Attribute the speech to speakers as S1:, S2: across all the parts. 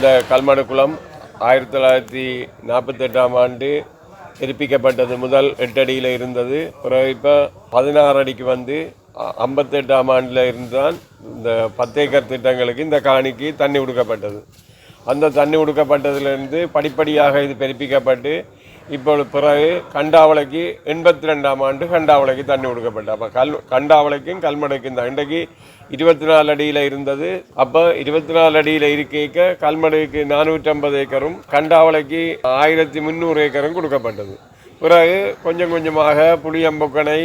S1: இந்த கல்மடு குளம் ஆயிரத்தி தொள்ளாயிரத்தி நாற்பத்தெட்டாம் ஆண்டு திருப்பிக்கப்பட்டது முதல் எட்டு அடியில் இருந்தது. பிறகு இப்போ பதினாறு அடிக்கு வந்து அ- ஐம்பத்தெட்டாம் ஆண்டில் இருந்தான் இந்த பத்தேக்கர் திட்டங்களுக்கு இந்த காணிக்கு தண்ணி கொடுக்கப்பட்டது அந்த தண்ணி கொடுக்கப்பட்டதுலேருந்து படிப்படியாக இது பெருப்பிக்கப்பட்டு இப்பொழுது பிறகு கண்டாவளைக்கு எண்பத்தி ரெண்டாம் ஆண்டு கண்டாவளைக்கு தண்ணி கொடுக்கப்பட்டது. அப்போ கல் கண்டாவளைக்கும் கல்மடைக்கும் தான் இன்றைக்கு இருபத்தி நாலு அடியில் இருந்தது. அப்போ இருபத்தி நாலு அடியில் இருக்க கல்மடைக்கு நானூற்றம்பது ஏக்கரும் கண்டாவளைக்கு ஆயிரத்தி முந்நூறு ஏக்கரும் கொடுக்கப்பட்டது. பிறகு கொஞ்சம் கொஞ்சமாக புளியம்பொக்கனை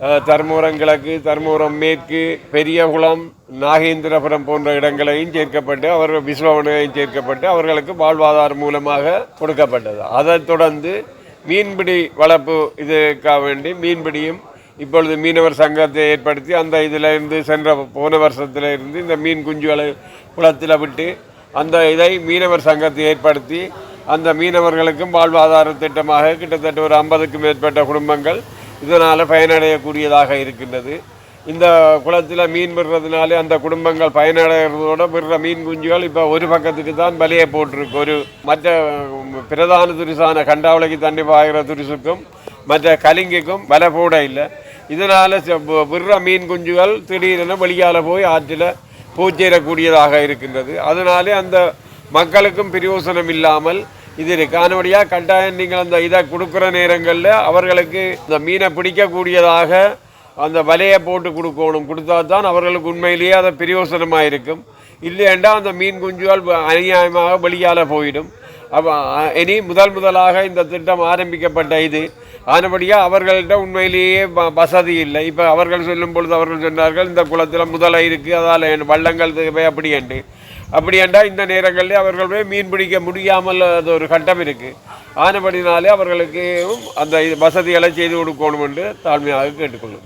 S1: தர்மபுரம் கிழக்கு தர்மபுரம் மேற்கு பெரியகுளம் நாகேந்திரபுரம் போன்ற இடங்களையும் சேர்க்கப்பட்டு அவர்கள் விஸ்வவனையும் சேர்க்கப்பட்டு அவர்களுக்கு வாழ்வாதாரம் மூலமாக கொடுக்கப்பட்டது. அதைத் தொடர்ந்து மீன்பிடி வளர்ப்பு இதுக்காக வேண்டி மீன்பிடியும் இப்பொழுது மீனவர் சங்கத்தை ஏற்படுத்தி அந்த இதிலிருந்து சென்ற போன வருஷத்தில் இருந்து இந்த மீன் குஞ்சுகளை குளத்தில் விட்டு அந்த இதை மீனவர் சங்கத்தை ஏற்படுத்தி அந்த மீனவர்களுக்கும் வாழ்வாதார திட்டமாக கிட்டத்தட்ட ஒரு ஐம்பதுக்கும் மேற்பட்ட குடும்பங்கள் இதனால் பயனடையக்கூடியதாக இருக்கின்றது. இந்த குளத்தில் மீன் விடுறதுனாலே அந்த குடும்பங்கள் பயனடைகிறதோட விடுற மீன் குஞ்சுகள் இப்போ ஒரு பக்கத்துக்கு தான் பலியை போட்டிருக்கு. ஒரு மற்ற பிரதான துரிசான கண்டாவளைக்கு தண்ணி பாய்கிற துரிசுக்கும் மற்ற கலிங்குக்கும் வலை போட இல்லை. இதனால் விடுற மீன் குஞ்சுகள் திடீரென வெளியால் போய் ஆற்றில் பூச்சேரக்கூடியதாக இருக்கின்றது. அதனாலே அந்த மக்களுக்கும் பிரயோசனம் இல்லாமல் இது இருக்கு அதனுடைய கட்டாயம் நீங்கள் அந்த இதை கொடுக்குற நேரங்களில் அவர்களுக்கு இந்த மீனை பிடிக்கக்கூடியதாக அந்த வலையை போட்டு கொடுக்கணும். கொடுத்தா தான் அவர்களுக்கு உண்மையிலேயே அது பிரயோசனமாக இருக்கும் இல்லையென்றா அந்த மீன் குஞ்சுகள் அநியாயமாக வெளியால் போயிடும். அப்போ இனி முதல் முதலாக இந்த திட்டம் ஆரம்பிக்கப்பட்ட இது. ஆனபடியாக அவர்கள்ட்ட உண்மையிலேயே வசதி இல்லை. இப்போ அவர்கள் சொல்லும் பொழுது அவர்கள் சொன்னார்கள் இந்த குளத்தில் முதலை இருக்குது அதால் வள்ளங்கள் தேவை அப்படி என்று. அப்படி என்றால் இந்த நேரங்களில் அவர்கள் போய் மீன் பிடிக்க முடியாமல் அது ஒரு கட்டம் இருக்குது ஆனபடினாலே அவர்களுக்கு அந்த இது வசதிகளை செய்து கொடுக்கணும் என்று தாழ்மையாக கேட்டுக்கொள்ளும்